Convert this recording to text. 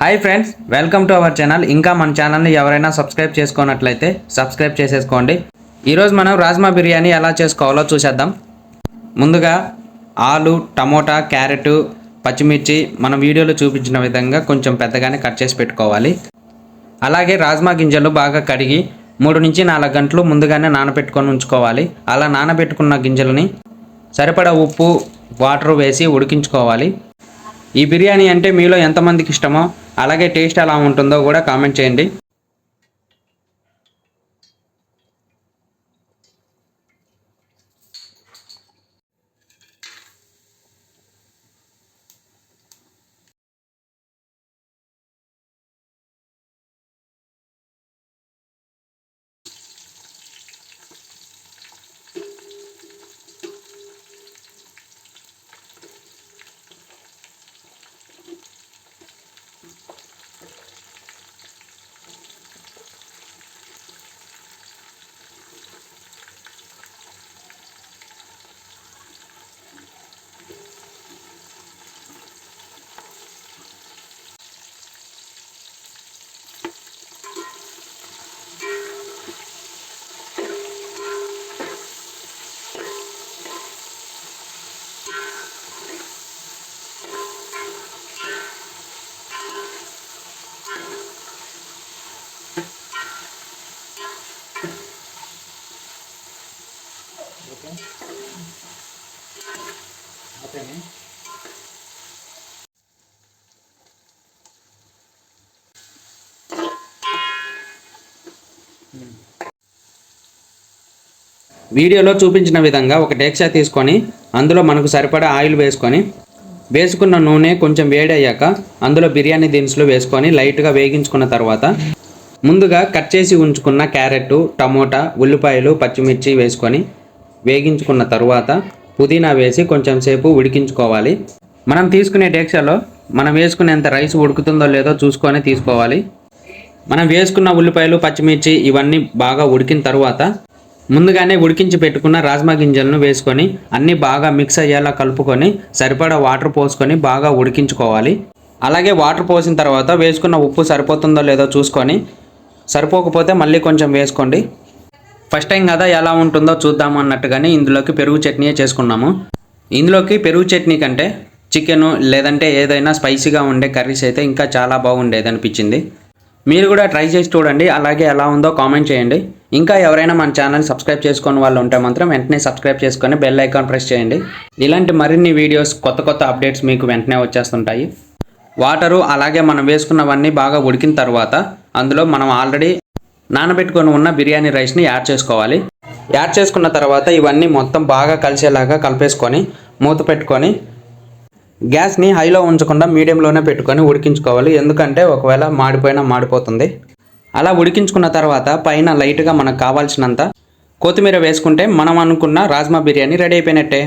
Hi friends welcome to our channel. ఇంకా మన ఛానల్ని ఎవరైనా సబ్స్క్రైబ్ చేసుకున్నట్లయితే సబ్స్క్రైబ్ చేసేసుకోండి. ఈరోజు మనం రాజ్మా బిర్యానీ ఎలా చేసుకోవాలో చూసేద్దాం. ముందుగా ఆలు టమోటా క్యారెట్ పచ్చిమిర్చి మనం వీడియోలో చూపించిన విధంగా కొంచెం పెద్దగానే కట్ చేసి పెట్టుకోవాలి. అలాగే రాజ్మా గింజలు బాగా కడిగి మూడు నుంచి నాలుగు గంటలు ముందుగానే నానబెట్టుకొని ఉంచుకోవాలి. అలా నానబెట్టుకున్న గింజలని సరిపడా ఉప్పు వాటర్ వేసి ఉడికించుకోవాలి. ఈ బిర్యానీ అంటే మీలో ఎంతమందికి ఇష్టమో అలాగే టేస్ట్ ఎలా ఉంటుందో కూడా కామెంట్ చేయండి. వీడియోలో చూపించిన విధంగా ఒక డేక్షా తీసుకొని అందులో మనకు సరిపడా ఆయిల్ వేసుకొని వేసుకున్న నూనె కొంచెం వేడి అయ్యాక అందులో బిర్యానీ దినుసులు వేసుకొని లైట్గా వేగించుకున్న తర్వాత ముందుగా కట్ చేసి ఉంచుకున్న క్యారెట్ టమోటా ఉల్లిపాయలు పచ్చిమిర్చి వేసుకొని వేగించుకున్న తర్వాత పుదీనా వేసి కొంచెం సేపు ఉడికించుకోవాలి. మనం తీసుకునే డేక్షలో మనం వేసుకునేంత రైస్ ఉడుకుతుందో లేదో చూసుకొని తీసుకోవాలి. మనం వేసుకున్న ఉల్లిపాయలు పచ్చిమిర్చి ఇవన్నీ బాగా ఉడికిన తర్వాత ముందుగానే ఉడికించి పెట్టుకున్న రాజ్మా గింజలను వేసుకొని అన్నీ బాగా మిక్స్ అయ్యేలా కలుపుకొని సరిపడా వాటర్ పోసుకొని బాగా ఉడికించుకోవాలి. అలాగే వాటర్ పోసిన తర్వాత వేసుకున్న ఉప్పు సరిపోతుందో లేదో చూసుకొని సరిపోకపోతే మళ్ళీ కొంచెం వేసుకోండి. ఫస్ట్ టైం కదా ఎలా ఉంటుందో చూద్దాం అన్నట్టుగానే ఇందులోకి పెరుగు చట్నీయే చేసుకున్నాము. ఇందులోకి పెరుగు చట్నీ కంటే చికెను లేదంటే ఏదైనా స్పైసీగా ఉండే కర్రీస్ అయితే ఇంకా చాలా బాగుండేది అనిపించింది. మీరు కూడా ట్రై చేసి చూడండి అలాగే ఎలా ఉందో కామెంట్ చేయండి. ఇంకా ఎవరైనా మన ఛానల్ సబ్స్క్రైబ్ చేసుకుని వాళ్ళు ఉంటే మాత్రం వెంటనే సబ్స్క్రైబ్ చేసుకొని బెల్ ఐకాన్ ప్రెస్ చేయండి. ఇలాంటి మరిన్ని వీడియోస్ కొత్త కొత్త అప్డేట్స్ మీకు వెంటనే వచ్చేస్తుంటాయి. వాటరు అలాగే మనం వేసుకున్నవన్నీ బాగా ఉడికిన తర్వాత అందులో మనం ఆల్రెడీ నానబెట్టుకొని ఉన్న బిర్యానీ రైస్ని యాడ్ చేసుకోవాలి. యాడ్ చేసుకున్న తర్వాత ఇవన్నీ మొత్తం బాగా కలిసేలాగా కలిపేసుకొని మూత పెట్టుకొని గ్యాస్ని హైలో ఉంచకుండా మీడియంలోనే పెట్టుకొని ఉడికించుకోవాలి. ఎందుకంటే ఒకవేళ మాడిపోయినా మాడిపోతుంది. అలా ఉడికించుకున్న తర్వాత పైన లైట్గా మనకు కావాల్సినంత కొత్తిమీర వేసుకుంటే మనం అనుకున్న రాజ్మా బిర్యానీ రెడీ అయిపోయినట్టే.